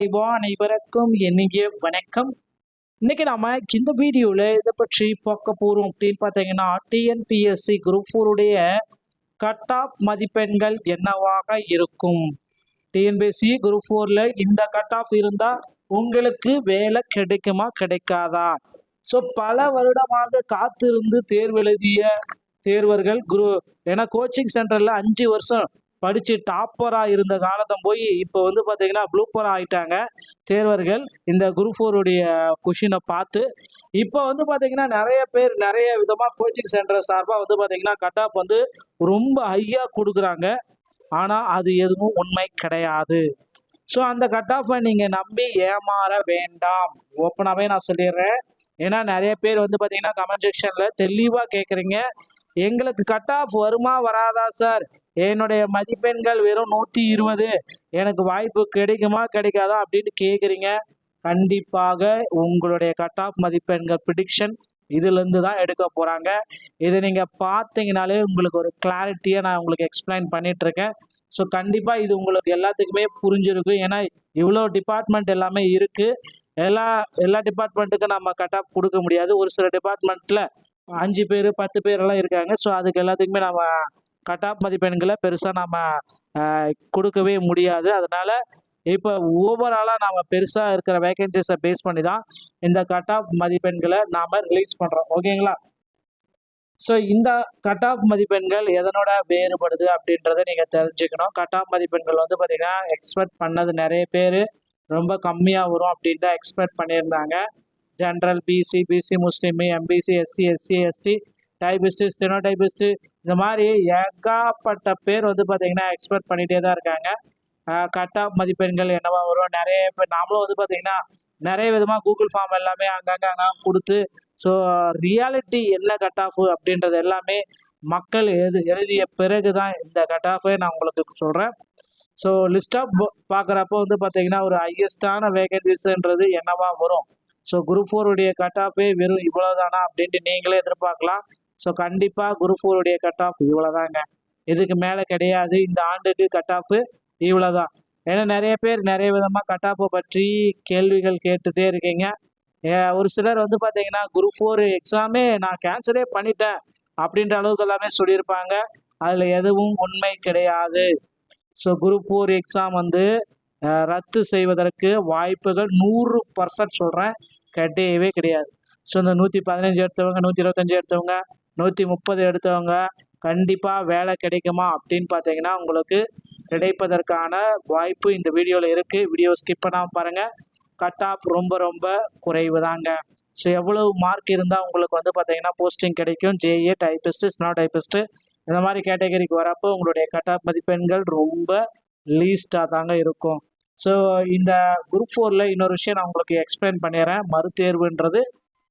அனைவருக்கும் இனிய வணக்கம். இன்னைக்கு நாம இந்த வீடியோவில் இதை பற்றி பார்க்க போகிறோம் அப்படின்னு பார்த்தீங்கன்னா டிஎன்பிஎஸ்சி குரூப் ஃபோருடைய கட் ஆஃப் மதிப்பெண்கள் என்னவாக இருக்கும்? டிஎன்பிஎஸ்சி குரூப் ஃபோரில் இந்த கட் ஆஃப் இருந்தால் உங்களுக்கு வேலை கிடைக்குமா கிடைக்காதா? ஸோ பல வருடமாக காத்திருந்து தேர்வு எழுதிய தேர்வர்கள் குரு ஏன்னா கோச்சிங் சென்டரில் அஞ்சு வருஷம் படித்து டாப்பராக இருந்த காலத்தை போய் இப்போ வந்து பார்த்தீங்கன்னா ப்ளூப்பராக ஆகிட்டாங்க தேர்வர்கள் இந்த குரூப் ஃபோருடைய கொஷினை பார்த்து இப்போ வந்து பார்த்தீங்கன்னா நிறைய பேர் நிறைய விதமாக கோச்சிங் சென்டர் சார்பாக வந்து பார்த்தீங்கன்னா கட் ஆஃப் வந்து ரொம்ப ஹையாக கொடுக்குறாங்க. ஆனால் அது எதுவும் உண்மை கிடையாது. ஸோ அந்த கட் ஆஃபை நீங்கள் நம்பி ஏமாற வேண்டாம். ஓப்பனாகவே நான் சொல்லிடுறேன். ஏன்னா நிறைய பேர் வந்து பார்த்தீங்கன்னா கமெண்ட் செக்ஷனில் தெளிவாக கேட்குறீங்க எங்களுக்கு கட் ஆஃப் வருமா வராதா சார் என்னுடைய மதிப்பெண்கள் வெறும் நூற்றி இருபது. எனக்கு வாய்ப்பு கிடைக்குமா கிடைக்காதா அப்படின்னு கேட்குறீங்க கண்டிப்பாக உங்களுடைய கட் ஆஃப் மதிப்பெண்கள் ப்ரிடிக்ஷன் இதுலேருந்து தான் எடுக்க போகிறாங்க இதை நீங்கள் பார்த்தீங்கனாலே உங்களுக்கு ஒரு கிளாரிட்டியாக நான் உங்களுக்கு எக்ஸ்பிளைன் பண்ணிகிட்ருக்கேன் ஸோ கண்டிப்பாக இது உங்களுக்கு எல்லாத்துக்குமே புரிஞ்சிருக்கும். ஏன்னா இவ்வளோ டிபார்ட்மெண்ட் எல்லாமே இருக்குது எல்லா எல்லா டிபார்ட்மெண்ட்டுக்கும் நம்ம கட் ஆஃப் கொடுக்க முடியாது. ஒரு சில டிபார்ட்மெண்ட்டில் அஞ்சு பேர் பத்து பேர் எல்லாம் இருக்காங்க. ஸோ அதுக்கு எல்லாத்துக்குமே நம்ம கட் ஆஃப் மதிப்பெண்களை பெருசாக நம்ம கொடுக்கவே முடியாது. அதனால் இப்போ ஓவராலாக நாம் பெருசாக இருக்கிற வேகன்சிஸை பேஸ் பண்ணி தான் இந்த கட் ஆஃப் மதிப்பெண்களை நாம் ரிலீஸ் பண்ணுறோம் ஓகேங்களா? ஸோ இந்த கட் ஆஃப் மதிப்பெண்கள் எதனோட வேறுபடுது அப்படின்றத நீங்கள் தெரிஞ்சுக்கணும். கட் ஆஃப் மதிப்பெண்கள் வந்து பார்த்திங்கன்னா எக்ஸ்பெக்ட் பண்ணது நிறைய பேர். ரொம்ப கம்மியாக வரும் அப்படின்னு தான் எக்ஸ்பெக்ட் பண்ணியிருந்தாங்க. General BC BC Muslim MBC SC SC ST typist steno typist இந்த மாதிரி ஏகாப்பட்ட பேர் வந்து பார்த்தீங்கன்னா எக்ஸ்பெக்ட் பண்ணிகிட்டே தான் இருக்காங்க. கட் ஆஃப் மதிப்பெண்கள் என்னவா வரும்? நிறைய பேர் நாமளும் வந்து பார்த்தீங்கன்னா நிறைய விதமாக கூகுள் ஃபார்ம் எல்லாமே அங்கங்கே அங்கங்கே கொடுத்து ஸோ ரியாலிட்டி என்ன கட் ஆஃப் அப்படின்றது எல்லாமே மக்கள் எழுது எழுதிய பிறகு தான் இந்த கட் ஆஃபே நான் உங்களுக்கு சொல்கிறேன் ஸோ லிஸ்ட் ஆஃப் பார்க்குறப்போ வந்து பார்த்தீங்கன்னா ஒரு ஹையஸ்டான வேகன்சிஸ்ன்றது என்னவா வரும்? ஸோ குரூப் ஃபோருடைய கட் ஆஃபே வெறும் இவ்வளோதானா அப்படின்ட்டு நீங்களே எதிர்பார்க்கலாம். ஸோ கண்டிப்பாக குரூப் ஃபோருடைய கட் ஆஃப் இவ்வளோதாங்க இதுக்கு மேலே கிடையாது. இந்த ஆண்டுக்கு கட் ஆஃப் இவ்வளோதான் ஏன்னா நிறைய பேர் நிறைய விதமாக கட் ஆஃபை பற்றி கேள்விகள் கேட்டுகிட்டே இருக்கீங்க. ஒரு சிலர் வந்து பார்த்தீங்கன்னா குரூப் ஃபோர் எக்ஸாமே நான் கேன்சலே பண்ணிட்டேன் அப்படின்ற அளவுக்கு எல்லாமே சொல்லியிருப்பாங்க. அதில் எதுவும் உண்மை கிடையாது. ஸோ குரூப் ஃபோர் எக்ஸாம் வந்து ரத்து செய்வதற்கு வாய்ப்புகள் நூறு பர்சன்ட் சொல்கிறேன் கிடையவே கிடையாது. ஸோ இந்த நூற்றி பதினஞ்சு எடுத்தவங்க நூற்றி இருபத்தஞ்சி எடுத்தவங்க நூற்றி முப்பது எடுத்தவங்க கண்டிப்பாக வேலை கிடைக்குமா அப்படின்னு பார்த்தீங்கன்னா உங்களுக்கு கிடைப்பதற்கான வாய்ப்பு இந்த வீடியோவில் இருக்குது வீடியோ ஸ்கிப் பண்ணாமல் பாருங்கள் கட் ஆஃப் ரொம்ப ரொம்ப குறைவு தாங்க ஸோ எவ்வளவு மார்க் இருந்தால் உங்களுக்கு வந்து பார்த்தீங்கன்னா போஸ்டிங் கிடைக்கும். ஜேஏ டைப்பிஸ்ட்டு ஸ்னோ டைப்பிஸ்ட்டு இந்த மாதிரி கேட்டகரிக்கு வரப்போ உங்களுடைய கட் ஆஃப் மதிப்பெண்கள் ரொம்ப லீஸ்டாக தாங்க இருக்கும். ஸோ இந்த குரூப் ஃபோரில் இன்னொரு விஷயம் நான் உங்களுக்கு எக்ஸ்பிளைன் பண்ணிடுறேன். மறுதேர்வுன்றது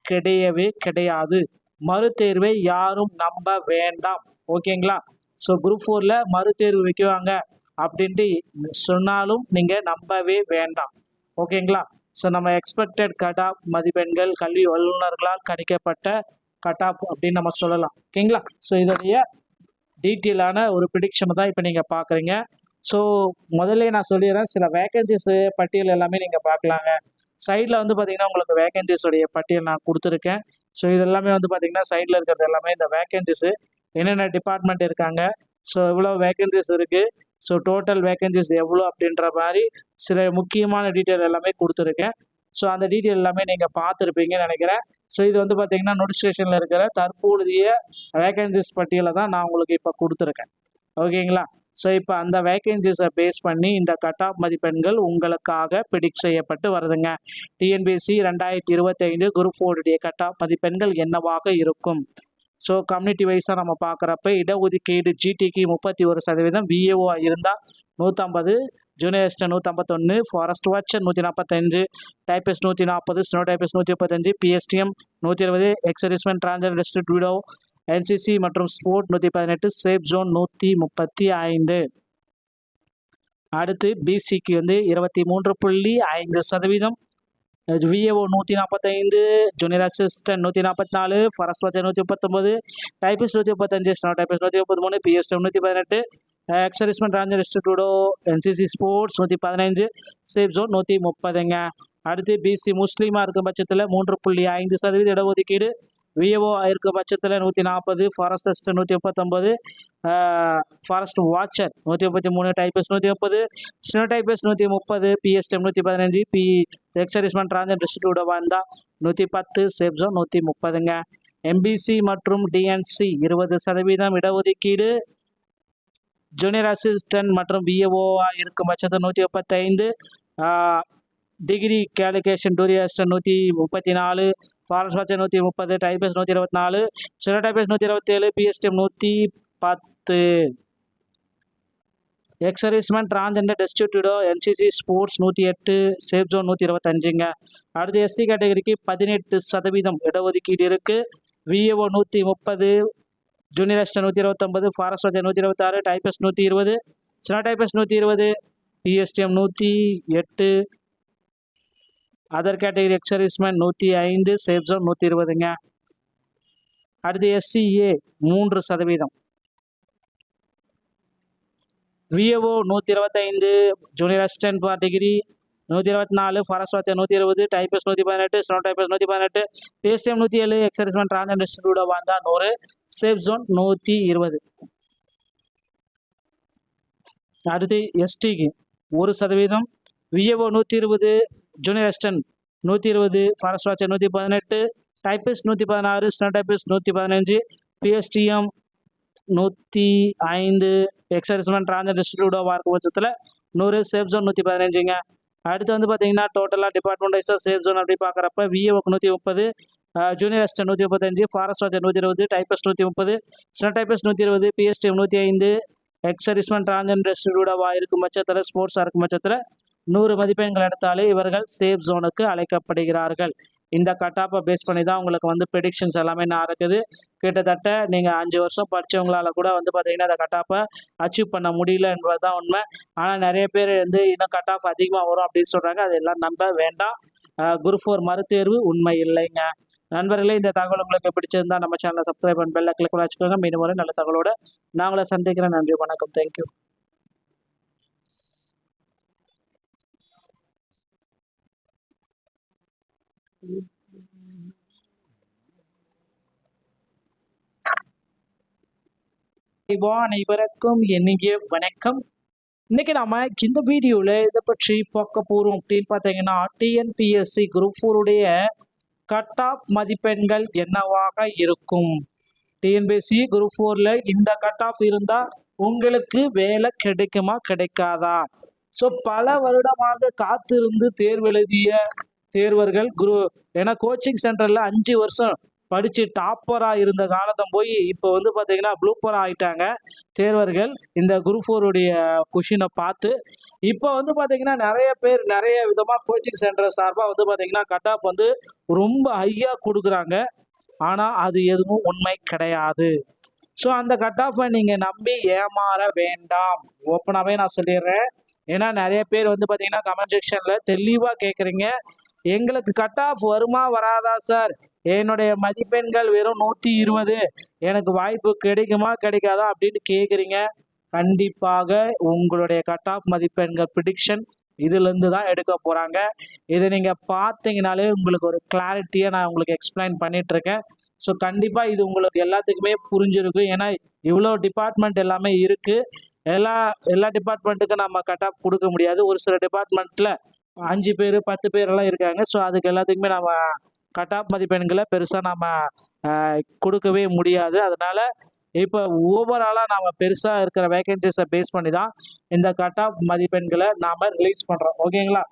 கிடையவே கிடையாது. மறுதேர்வை யாரும் நம்ப வேண்டாம். ஓகேங்களா? ஸோ குரூப் ஃபோரில் மறுதேர்வு வைக்குவாங்க அப்படின்ட்டு சொன்னாலும் நீங்கள் நம்பவே வேண்டாம். ஓகேங்களா? ஸோ நம்ம எக்ஸ்பெக்டட் கட் ஆஃப் மதிப்பெண்கள் கல்வி வல்லுநர்களால் கணிக்கப்பட்ட கட் ஆஃப் அப்படின்னு நம்ம சொல்லலாம். ஓகேங்களா? ஸோ இதோடைய டீட்டெயிலான ஒரு ப்ரிடிக்ஷனை தான் இப்போ நீங்கள் பார்க்குறீங்க ஸோ முதல்ல நான் சொல்லிடுறேன். சில வேகன்சிஸ் பட்டியல் எல்லாமே நீங்கள் பார்க்கலாங்க. சைடில் வந்து பார்த்தீங்கன்னா உங்களுக்கு வேகன்சிஸோடைய பட்டியல் நான் கொடுத்துருக்கேன். ஸோ இது எல்லாமே வந்து பார்த்தீங்கன்னா சைடில் இருக்கிறது எல்லாமே இந்த வேகன்சிஸு என்னென்ன டிபார்ட்மெண்ட் இருக்காங்க? ஸோ எவ்வளோ வேகன்சிஸ் இருக்குது ஸோ டோட்டல் வேகன்சிஸ் எவ்வளோ அப்படின்ற மாதிரி சில முக்கியமான டீட்டெயில் எல்லாமே கொடுத்துருக்கேன். ஸோ அந்த டீட்டெயில் எல்லாமே நீங்கள் பார்த்துருப்பீங்கன்னு நினைக்கிறேன். ஸோ இது வந்து பார்த்தீங்கன்னா நோட்டிஃபிகேஷனில் இருக்கிற தற்போதைய வேகன்சிஸ் பட்டியலை தான் நான் உங்களுக்கு இப்போ கொடுத்துருக்கேன். ஓகேங்களா ஸோ இப்போ அந்த வேகன்சிஸை பேஸ் பண்ணி இந்த கட் ஆஃப் மதிப்பெண்கள் உங்களுக்காக பிடிக் செய்யப்பட்டு வருதுங்க. டிஎன்பிஎஸ்சி ரெண்டாயிரத்தி இருபத்தைந்து குரூப் ஃபோருடைய கட் ஆஃப் மதிப்பெண்கள் என்னவாக இருக்கும்? ஸோ கம்யூனிட்டி வைஸாக நம்ம பார்க்குறப்ப இடஒதுக்கீடு ஜிடிக்கு முப்பத்தி ஒரு சதவீதம் விஏஓ இருந்தால் நூற்றம்பது ஜூனியர்ஸ்ட் நூற்றம்பத்தொன்று ஃபாரஸ்ட் வாட்ச் நூற்றி நாற்பத்தஞ்சு டைப்பிஸ்ட் நூற்றி நாற்பது ஸ்னோ டைப்பிஸ்ட் நூற்றி முப்பத்தஞ்சு பிஎஸ்டிஎம் நூற்றி இருபது ex servicemen transgender district widow NCC மற்றும் ஸ்போர்ட் நூற்றி பதினெட்டு சேஃப் ஜோன் நூற்றி முப்பத்தி ஐந்து. அடுத்து பிசிக்கு வந்து இருபத்தி மூன்று புள்ளி ஐந்து சதவீதம். விஏஓ நூற்றி நாற்பத்தைந்து ஜூனியர் அசிஸ்டன்ட் நூற்றி நாற்பத்தி நாலு ஃபரஸ்ட் வாட்சர் நூற்றி முப்பத்தொம்போது டைபிஸ்ட் நூற்றி முப்பத்தஞ்சு ஸ்னோ டைபிஸ்ட் நூற்றி முப்பத்தி மூணு பிஎஸ்டி நூற்றி பதினெட்டு எக்ஸரிஸ்மெண்ட் ராஞ்சர் இன்ஸ்டிடியூடோ என்சிசி ஸ்போர்ட்ஸ் நூற்றி பதினைஞ்சு சேஃப் ஜோன் நூற்றி முப்பதுங்க. அடுத்து பிசி முஸ்லீமாக இருக்கும் பட்சத்தில் மூன்று புள்ளி ஐந்து சதவீத இடஒதுக்கீடு விஏஓ இருக்க பட்சத்தில் நூற்றி நாற்பது ஃபாரஸ்டஸ்ட் நூற்றி முப்பத்தொம்பது ஃபாரஸ்ட் வாட்சர் நூற்றி முப்பத்தி மூணு டைப்பஸ் நூற்றி முப்பது ஸ்னோ டைப்பஸ் நூற்றி முப்பது பிஎஸ்டிஎம் நூற்றி பதினஞ்சு பி எக்ஸரிஸ்மெண்ட் ராஞ்சர் டிஸ்ட்ரிக்டோட வந்தால் நூற்றி பத்து சேஃப் ஜோன் நூற்றி முப்பதுங்க. எம்பிசி மற்றும் டிஎன்சி இருபது சதவீதம் இடஒதுக்கீடு. ஜூனியர் அசிஸ்டன்ட் மற்றும் பிஏஓவாக இருக்கும் பட்சத்தில் நூற்றி முப்பத்தைந்து டிகிரி கேலிகேஷன் டூரியர் அசிஸ்டன்ட் நூற்றி முப்பத்தி நாலு ஃபாரஸ்ட் வாட்ச் நூற்றி முப்பது டைபேஸ் நூற்றி இருபத்தி நாலு சில நூற்றி இருபத்தேழு பிஎஸ்டிஎம் நூற்றி பத்து. Ex servicemen transgender distributor NCC sports நூற்றி எட்டு சேஃப் ஜோன் நூற்றி இருபத்தஞ்சுங்க. அடுத்து எஸ்சி கேட்டகரிக்கு பதினெட்டு சதவீதம் இடஒதுக்கீடு இருக்குது விஏஓ நூற்றி முப்பது ஜூனியர் அஸ்டர் நூற்றி இருபத்தொம்பது ஃபாரஸ்ட் வாட்சர் நூற்றி இருபத்தாறு டைபஸ் நூற்றி இருபது சினா டைபஸ் நூற்றி இருபது பிஎஸ்டிஎம் நூற்றி எட்டு. அதர் கேட்டகரி எக்ஸரிஸ்மெண்ட் நூற்றி ஐந்து சேஃப் ஜோன் நூற்றி இருபதுங்க. அடுத்து எஸ்சிஏ மூன்று சதவீதம். விஏஓ நூற்றி இருபத்தைந்து ஜூனியர் அசிஸ்டன்ட் ஃபார் டிகிரி நூற்றி இருபத்தி நாலு ஃபாரஸ்ட் வாட்சர் நூற்றி இருபது டைப்பஸ் நூற்றி பதினெட்டு ஸ்னோ டைப்பஸ் நூற்றி பதினெட்டு பிஎஸ்டிஎம் நூற்றி ஏழு எக்ஸரிஸ்மெண்ட் டிரான்ஸ் இன்ஸ்டியூட் வந்தால் நூறு சேஃப் ஜோன் நூற்றி இருபது. அடுத்து எஸ்டிக்கு ஒரு சதவீதம். விஏஓ நூற்றி இருபது ஜூனியர் அசிஸ்டன்ட் நூற்றி இருபது ஃபாரஸ்ட் வாட்சர் நூற்றி பதினெட்டு டைப்பிஸ்ட் நூற்றி பதினாறு ஸ்னோ டைப்பிஸ்ட் நூற்றி பதினஞ்சு பிஎஸ்டிஎம் நூற்றி ஐந்து எக்ஸர்ஸ்மெண்ட் டிரான்ஸ் டிஸ்ட்ரிபியூட்டோவாக இருக்கும் பட்சத்தில் நூறு சேஃப் ஜோன் நூற்றி பதினஞ்சுங்க. அடுத்து வந்து பார்த்தீங்கன்னா டோட்டலாக டிபார்ட்மெண்ட் வைஸாக சேஃப் ஜோன் அப்படி பார்க்குறப்ப விஏஓக்கு நூற்றி முப்பது ஜூனியர் அசிஸ்டன்ட் நூற்றி முப்பத்தஞ்சு ஃபாரஸ்ட் வாட்சர் நூற்றி இருபது டைப்பிஸ்ட் நூற்றி முப்பது ஸ்னோ டைப்பிஸ்ட் நூற்றி இருபது பிஎஸ்டிஎம் நூற்றி ஐந்து எக்ஸர்ஸ்மெண்ட் டிரான்ஸ் டிஸ்ட்ரிபியூட்டோவாக இருக்கும் பட்சத்தில் ஸ்போர்ட்ஸாக இருக்கும் பட்சத்தில் நூறு மதிப்பெண்கள் எடுத்தாலே இவர்கள் சேஃப் ஜோனுக்கு அழைக்கப்படுகிறார்கள். இந்த கட்டாப்பை பேஸ் பண்ணி தான் உங்களுக்கு வந்து ப்ரெடிக்ஷன்ஸ் எல்லாமே நடக்குது கிட்டத்தட்ட நீங்கள் அஞ்சு வருஷம் படித்தவங்களால கூட வந்து பார்த்தீங்கன்னா அந்த கட்டாப்பை அச்சீவ் பண்ண முடியல என்பது தான் உண்மை. ஆனால் நிறைய பேர் வந்து இன்னும் கட்டாப் அதிகமாக வரும் அப்படின்னு சொல்கிறாங்க அதெல்லாம் நம்ப வேண்டாம். குரூப் ஃபோர் மறுதேர்வு உண்மை இல்லைங்க. நண்பர்களே இந்த தகவல் உங்களுக்கு பிடிச்சிருந்தா நம்ம சேனலை சப்ஸ்கிரைப் பண்ணி பெல்ல கிளிக் வச்சுக்கோங்க. மீண்டும் ஒரு நல்ல தகவலோட நாங்களே சந்திக்கிறேன். நன்றி வணக்கம். தேங்க்யூ அனைவருக்கும் இனிய வணக்கம். இன்னைக்கு நாம இந்த வீடியோவில் இதை பற்றி பார்க்க போகிறோம் அப்படின்னு பார்த்தீங்கன்னா டிஎன்பிஎஸ்சி குரூப் ஃபோருடைய கட் ஆஃப் மதிப்பெண்கள் என்னவாக இருக்கும்? டிஎன்பிஎஸ்சி குரூப் ஃபோரில் இந்த கட் ஆஃப் இருந்தால் உங்களுக்கு வேலை கிடைக்குமா கிடைக்காதா? ஸோ பல வருடமாக காத்திருந்து தேர்வு எழுதிய தேர்வர்கள் குரு ஏன்னா கோச்சிங் சென்டரில் அஞ்சு வருஷம் படித்து டாப்பராக இருந்த காலத்தை போய் இப்போ வந்து பார்த்தீங்கன்னா ப்ளூப்பராக ஆகிட்டாங்க தேர்வர்கள். இந்த குரூப் ஃபோருடைய கொஷினை பார்த்து இப்போ வந்து பார்த்தீங்கன்னா நிறைய பேர் நிறைய விதமாக கோச்சிங் சென்டர் சார்பாக வந்து பார்த்தீங்கன்னா கட் ஆஃப் வந்து ரொம்ப ஹையாக கொடுக்குறாங்க. ஆனால் அது எதுவும் உண்மை கிடையாது. ஸோ அந்த கட் ஆஃபை நீங்கள் நம்பி ஏமாற வேண்டாம். ஓப்பனாகவே நான் சொல்லிடுறேன். ஏன்னா நிறைய பேர் வந்து பார்த்தீங்கன்னா கமெண்ட் செக்ஷனில் தெளிவாக கேட்குறீங்க எங்களுக்கு கட் ஆஃப் வருமா வராதா சார் என்னுடைய மதிப்பெண்கள் வெறும் நூற்றி இருபது. எனக்கு வாய்ப்பு கிடைக்குமா கிடைக்காதா அப்படின்னு கேட்குறீங்க கண்டிப்பாக உங்களுடைய கட் ஆஃப் மதிப்பெண்கள் ப்ரிடிக்ஷன் இதுலேருந்து தான் எடுக்க போகிறாங்க இதை நீங்கள் பார்த்தீங்கனாலே உங்களுக்கு ஒரு கிளாரிட்டியை நான் உங்களுக்கு எக்ஸ்பிளைன் பண்ணிகிட்ருக்கேன் ஸோ கண்டிப்பாக இது உங்களுக்கு எல்லாத்துக்குமே புரிஞ்சிருக்கும். ஏன்னா இவ்வளோ டிபார்ட்மெண்ட் எல்லாமே இருக்குது எல்லா எல்லா டிபார்ட்மெண்ட்டுக்கும் நம்ம கட் ஆஃப் கொடுக்க முடியாது. ஒரு சில டிபார்ட்மெண்ட்டில் அஞ்சு பேர் பத்து பேரெல்லாம் இருக்காங்க. ஸோ அதுக்கு எல்லாத்துக்குமே நம்ம கட் ஆஃப் மதிப்பெண்களை பெருசாக நம்ம கொடுக்கவே முடியாது. அதனால் இப்போ ஓவராலாக நாம் பெருசாக இருக்கிற வேகன்சிஸை பேஸ் பண்ணி தான் இந்த கட் ஆஃப் மதிப்பெண்களை நாம் ரிலீஸ் பண்ணுறோம் ஓகேங்களா?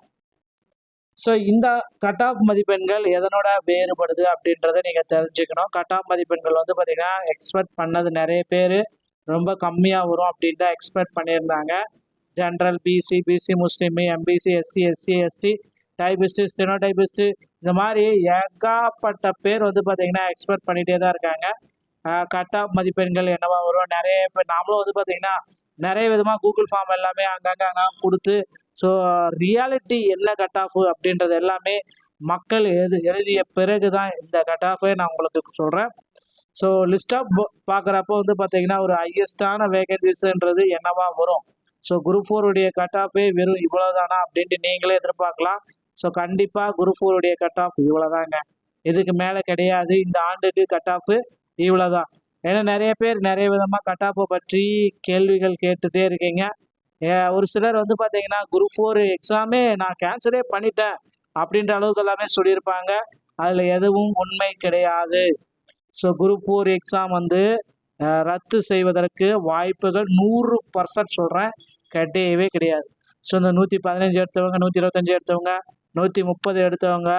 ஸோ இந்த கட் ஆஃப் மதிப்பெண்கள் எதனோட வேறுபடுது அப்படின்றத நீங்கள் தெரிஞ்சுக்கணும். கட் ஆஃப் மதிப்பெண்கள் வந்து பார்த்திங்கன்னா எக்ஸ்பெக்ட் பண்ணது நிறைய பேர் ரொம்ப கம்மியாக வரும் அப்படின்ட்டு எக்ஸ்பெக்ட் பண்ணியிருந்தாங்க. General BC BC Muslim MBC SC SC ST typist steno typist இந்த மாதிரி ஏகாப்பட்ட பேர் வந்து பார்த்திங்கன்னா எக்ஸ்பெக்ட் பண்ணிகிட்டே தான் இருக்காங்க. கட் ஆஃப் மதிப்பெண்கள் என்னவா வரும்? நிறைய பேர் நாமளும் வந்து பார்த்திங்கன்னா நிறைய விதமாக கூகுள் ஃபார்ம் எல்லாமே அங்கங்கே அங்கே கொடுத்து ஸோ ரியாலிட்டி என்ன கட் ஆஃப் அப்படின்றது எல்லாமே மக்கள் எழுது எழுதிய பிறகு தான் இந்த கட் ஆஃபே நான் உங்களுக்கு சொல்கிறேன் ஸோ லிஸ்ட் ஆஃப் பார்க்குறப்போ வந்து பார்த்தீங்கன்னா ஒரு ஹையஸ்டான வேகன்சிஸ்ன்றது என்னவா வரும்? ஸோ குரூப் ஃபோருடைய கட் ஆஃபே வெறும் இவ்வளோதானா அப்படின்ட்டு நீங்களே எதிர்பார்க்கலாம். ஸோ கண்டிப்பாக குரூப் ஃபோருடைய கட் ஆஃப் இவ்வளோதாங்க இதுக்கு மேலே கிடையாது. இந்த ஆண்டுக்கு கட் ஆஃப் இவ்வளோதான் ஏன்னா நிறைய பேர் நிறைய விதமாக கட் ஆஃபை பற்றி கேள்விகள் கேட்டுகிட்டே இருக்கீங்க. ஏ, ஒரு சிலர் வந்து பார்த்தீங்கன்னா குரூப் ஃபோர் எக்ஸாமே நான் கேன்சலே பண்ணிட்டேன் அப்படின்ற அளவுக்கு எல்லாமே சொல்லியிருப்பாங்க. அதில் எதுவும் உண்மை கிடையாது. ஸோ குரூப் ஃபோர் எக்ஸாம் வந்து ரத்து செய்வதற்கு வாய்ப்புகள் நூறு பர்சன்ட் சொல்கிறேன் கிடையவே கிடையாது. ஸோ இந்த நூற்றி பதினஞ்சு எடுத்தவங்க நூற்றி இருபத்தஞ்சி எடுத்தவங்க நூற்றி முப்பது எடுத்தவங்க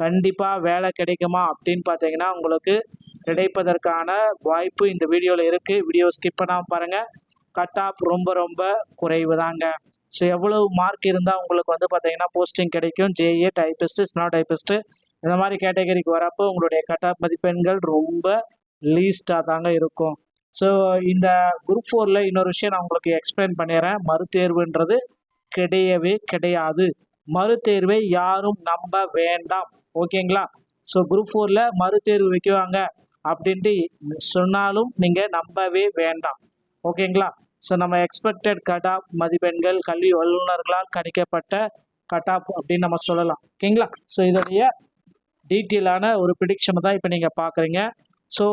கண்டிப்பாக வேலை கிடைக்குமா அப்படின்னு பார்த்தீங்கன்னா உங்களுக்கு கிடைப்பதற்கான வாய்ப்பு இந்த வீடியோவில் இருக்குது வீடியோ ஸ்கிப் பண்ணாமல் பாருங்கள் கட் ஆஃப் ரொம்ப ரொம்ப குறைவு தாங்க ஸோ எவ்வளோ மார்க் இருந்தால் உங்களுக்கு வந்து பார்த்தீங்கன்னா போஸ்டிங் கிடைக்கும். ஜேஏ டைப்பிஸ்ட்டு ஸ்னோ டைப்பிஸ்ட்டு இந்த மாதிரி கேட்டகரிக்கு வரப்போ உங்களுடைய கட் ஆஃப் மதிப்பெண்கள் ரொம்ப லீஸ்டாக தாங்க இருக்கும். ஸோ இந்த குரூப் ஃபோரில் இன்னொரு விஷயம் நான் உங்களுக்கு எக்ஸ்பிளைன் பண்ணிடுறேன். மறுதேர்வுன்றது கிடையவே கிடையாது. மறுதேர்வை யாரும் நம்ப வேண்டாம். ஓகேங்களா? ஸோ குரூப் ஃபோரில் மறுதேர்வு வைக்குவாங்க அப்படின்ட்டு சொன்னாலும் நீங்கள் நம்பவே வேண்டாம். ஓகேங்களா? ஸோ நம்ம எக்ஸ்பெக்டட் கட் ஆஃப் மதிப்பெண்கள் கல்வி வல்லுநர்களால் கணிக்கப்பட்ட கட் ஆஃப் அப்படின்னு நம்ம சொல்லலாம். ஓகேங்களா? ஸோ இதோடைய டீட்டெயிலான ஒரு ப்ரிடிக்ஷனை தான் இப்போ நீங்கள் பார்க்குறீங்க. ஸோ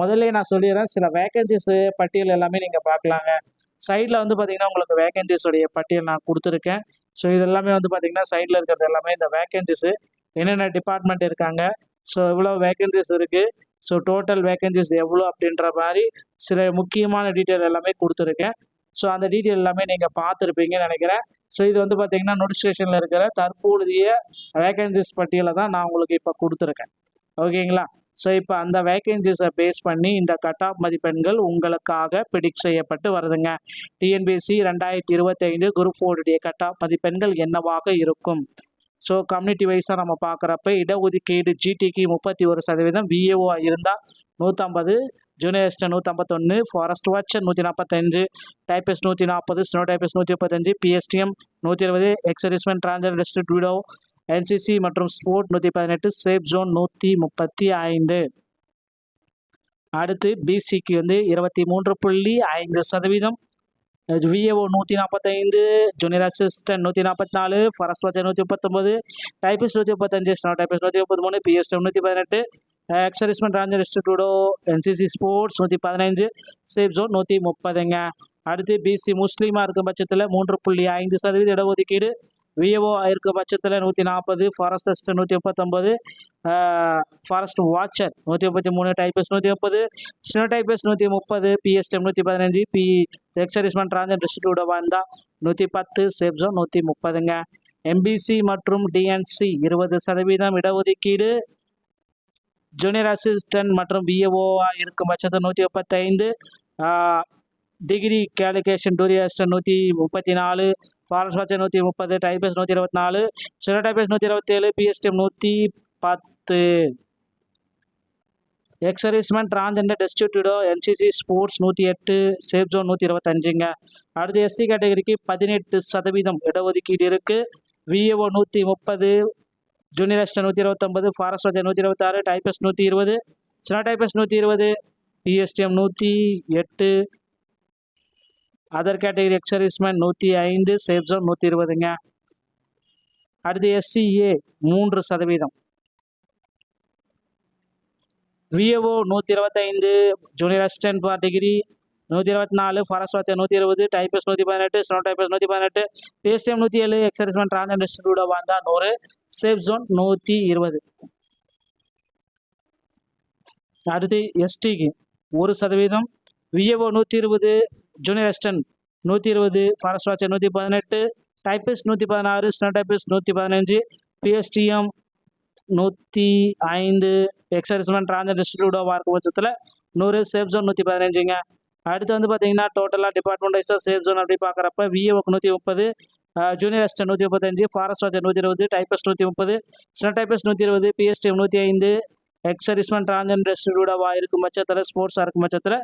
முதல்ல நான் சொல்லிடுறேன் சில வேகன்சிஸ் பட்டியல் எல்லாமே நீங்கள் பார்க்கலாங்க. சைடில் வந்து பார்த்தீங்கன்னா உங்களுக்கு வேக்கன்சிஸோடைய பட்டியல் நான் கொடுத்துருக்கேன். ஸோ இதெல்லாமே வந்து பார்த்தீங்கன்னா சைடில் இருக்கிறது எல்லாமே இந்த வேக்கன்சிஸு என்னென்ன டிபார்ட்மெண்ட் இருக்காங்க? ஸோ எவ்வளோ வேகன்சிஸ் இருக்குது ஸோ டோட்டல் வேகன்சிஸ் எவ்வளோ அப்படின்ற மாதிரி சில முக்கியமான டீட்டெயில் எல்லாமே கொடுத்துருக்கேன். ஸோ அந்த டீட்டெயில் எல்லாமே நீங்கள் பார்த்துருப்பீங்கன்னு நினைக்கிறேன். ஸோ இது வந்து பார்த்தீங்கன்னா நோட்டிஃபிகேஷனில் இருக்கிற தற்போதைய வேகன்சிஸ் பட்டியலை தான் நான் உங்களுக்கு இப்போ கொடுத்துருக்கேன். ஓகேங்களா ஸோ இப்போ அந்த வேகன்சிஸை பேஸ் பண்ணி இந்த கட் ஆஃப் மதிப்பெண்கள் உங்களுக்காக பிடிக் செய்யப்பட்டு வருதுங்க. டிஎன்பிஎஸ்சி ரெண்டாயிரத்தி இருபத்தைந்து குரூப் ஃபோருடைய கட் ஆஃப் மதிப்பெண்கள் என்னவாக இருக்கும்? ஸோ கம்யூனிட்டி வைஸாக நம்ம பார்க்குறப்ப இடஒதுக்கீடு ஜிடிக்கு முப்பத்தி ஒரு சதவீதம் விஏஓ இருந்தால் நூற்றம்பது ஜூனியர்ஸ்ட் நூற்றம்பத்தொன்று ஃபாரஸ்ட் வாட்ச் நூற்றி நாற்பத்தஞ்சு டைபிஸ்ட் நூற்றி நாற்பது ஸ்னோ டைபிஸ்ட் நூற்றி முப்பத்தஞ்சு பிஎஸ்டிஎம் நூற்றி இருபது ex servicemen transgender district widow NCC மற்றும் ஸ்போர்ட் நூற்றி பதினெட்டு சேஃப் ஜோன் நூற்றி முப்பத்தி ஐந்து. அடுத்து பிசிக்கு வந்து இருபத்தி மூன்று புள்ளி ஐந்து சதவீதம். விஏஓ நூற்றி நாற்பத்தைந்து ஜூனியர் அசிஸ்டன்ட் நூற்றி நாற்பத்தி நாலு ஃபரஸ்ட் வாட்சர் நூற்றி முப்பத்தொம்போது டைபிஸ்ட் நூற்றி முப்பத்தஞ்சு ஸ்னோ டைபிஸ்ட் நூற்றி முப்பத்தி மூணு பிஎஸ்டி நூற்றி பதினெட்டு எக்ஸரிஸ்மெண்ட் ராஞ்சர் இன்ஸ்டிடியூடோ என்சிசி ஸ்போர்ட்ஸ் நூற்றி பதினைஞ்சு சேஃப் ஜோன் நூற்றி முப்பதுங்க. அடுத்து பிசி முஸ்லீமாக இருக்கும் பட்சத்தில் மூன்று புள்ளி ஐந்து சதவீத இடஒதுக்கீடு விஏஓ இருக்கும் பட்சத்தில் நூற்றி நாற்பது ஃபாரஸ்ட் அசிஸ்டன்ட் நூற்றி முப்பத்தொம்பது ஃபாரஸ்ட் வாட்சர் நூற்றி முப்பத்தி மூணு டைபிஸ்ட் நூற்றி முப்பது ஸ்னோ டைபிஸ்ட் நூற்றி முப்பது பிஎஸ்டிஎம் நூற்றி பதினஞ்சு பி எக்ஸரிஸ்மெண்ட் ராஞ்சர் டிஸ்ட்ரிக்டோட வந்தால் நூற்றி பத்து சேஃப் ஜோன் நூற்றி முப்பதுங்க. எம்பிசி மற்றும் டிஎன்சி இருபது சதவீதம் இடஒதுக்கீடு. ஜூனியர் அசிஸ்டன்ட் மற்றும் பிஏஓ இருக்கும் பட்சத்தில் நூற்றி முப்பத்தைந்து டிகிரி கேலிகேஷன் டூரியர் அசிஸ்டன்ட் நூற்றி முப்பத்தி நாலு ஃபாரஸ்ட் வாட்சர் நூற்றி முப்பது டைபிஎஸ் நூற்றி இருபத்தி நாலு சில டைபிஎஸ் நூற்றி இருபத்தேழு பிஎஸ்டிஎம் நூற்றி பத்து. Ex servicemen transgender distributor NCC sports நூற்றி எட்டு சேஃப் ஜோன் நூற்றி இருபத்தஞ்சுங்க. அடுத்து எஸ்சி கேட்டகரிக்கு பதினெட்டு சதவீதம் இடஒதுக்கீடு இருக்குது விஏஓ நூற்றி முப்பது ஜூனியர் அசிஸ்டன்ட் நூற்றி இருபத்தொம்பது ஃபாரஸ்ட் வாட்சர் நூற்றி இருபத்தாறு டைபிஎஸ் நூற்றி இருபது சினா டைபிஎஸ் நூற்றி இருபது பிஎஸ்டிஎம் நூற்றி எட்டு. அதர் கேட்டகரி எக்ஸரிஸ்மெண்ட் நூற்றி ஐந்து சேஃப் ஜோன் நூற்றி இருபதுங்க. அடுத்து எஸ்சிஏ மூன்று சதவீதம். விஏஓ நூற்றி இருபத்தைந்து ஜூனியர் அசிஸ்டன்ட் ஃபார் டிகிரி நூற்றி இருபத்தி நாலு ஃபாரஸ்ட் வாட்சர் நூற்றி இருபது டைப்பஸ் நூற்றி பதினெட்டு ஸ்னோ டைப்பஸ் நூற்றி பதினெட்டு பிஎஸ்டிஎம் நூற்றி ஏழு எக்ஸரிஸ்மெண்ட் டிரான்ஜன் இன்ஸ்டியூட் வந்தால் நூறு சேஃப் ஜோன் நூற்றி இருபது. அடுத்து எஸ்டிக்கு ஒரு சதவீதம். விஏஓ நூற்றி இருபது ஜூனியர் அசிஸ்டன்ட் நூற்றி இருபது ஃபாரஸ்ட் வாட்சர் நூற்றி பதினெட்டு டைப்பிஸ்ட் நூற்றி பதினாறு ஸ்னோ டைப்பிஸ்ட் நூற்றி பதினஞ்சு பிஎஸ்டிஎம் நூற்றி ஐந்து எக்ஸரிஸ்மெண்ட் டிரான்ஜர் டிஸ்ட்ரிபியூட்டோவாக இருக்கும் பட்சத்தில் நூறு சேஃப் ஜோன் நூற்றி பதினஞ்சுங்க. அடுத்து வந்து பார்த்தீங்கன்னா டோட்டலாக டிபார்ட்மெண்ட் வைஸாக சேஃப் ஜோன் அப்படி பார்க்குறப்ப விஏஓக்கு நூற்றி முப்பது ஜூனியர் அசிஸ்டன்ட் நூற்றி முப்பத்தஞ்சு ஃபாரஸ்ட் வாட்சர் நூற்றி இருபது டைபிஸ்ட் நூற்றி முப்பது ஸ்னோ டைபிஸ்ட் நூற்றி இருபது பிஎஸ்டிஎம் நூற்றி ஐந்து எக்ஸரிஸ்மெண்ட் டிரான்ஜன் டிஸ்ட்ரிபியூட்டோவாக இருக்கும் பட்சத்தில் ஸ்போர்ட்ஸாக இருக்கும் பட்சத்தில்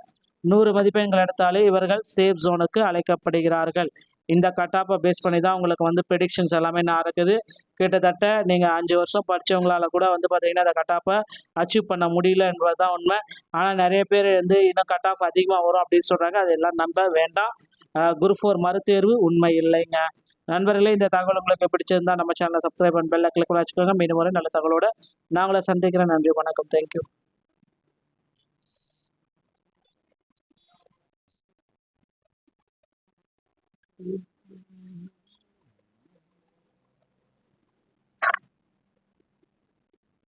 நூறு மதிப்பெண்கள் எடுத்தாலே இவர்கள் சேஃப் ஜோனுக்கு அழைக்கப்படுகிறார்கள். இந்த கட்டாப்பை பேஸ் பண்ணி தான் உங்களுக்கு வந்து ப்ரெடிக்ஷன்ஸ் எல்லாமே நடக்குது கிட்டத்தட்ட நீங்கள் அஞ்சு வருஷம் படித்தவங்களால் கூட வந்து பார்த்தீங்கன்னா அந்த கட்டாப்பை அச்சீவ் பண்ண முடியல என்பது தான் உண்மை. ஆனால் நிறைய பேர் வந்து இன்னும் கட்டாப் அதிகமாக வரும் அப்படின்னு சொல்கிறாங்க அதெல்லாம் நம்ப வேண்டாம். குரூப் ஃபோர் மறுதேர்வு உண்மை இல்லைங்க. நண்பர்களே இந்த தகவல் உங்களுக்கு பிடிச்சிருந்தா நம்ம சேனலை சப்ஸ்கிரைப் பண்ணி பெல்ல கிளிக் பண்ணி வச்சுக்கோங்க. மீண்டும் ஒரு நல்ல தகவலோட நாங்களே சந்திக்கிறேன். நன்றி வணக்கம். Thank you Mm-hmm.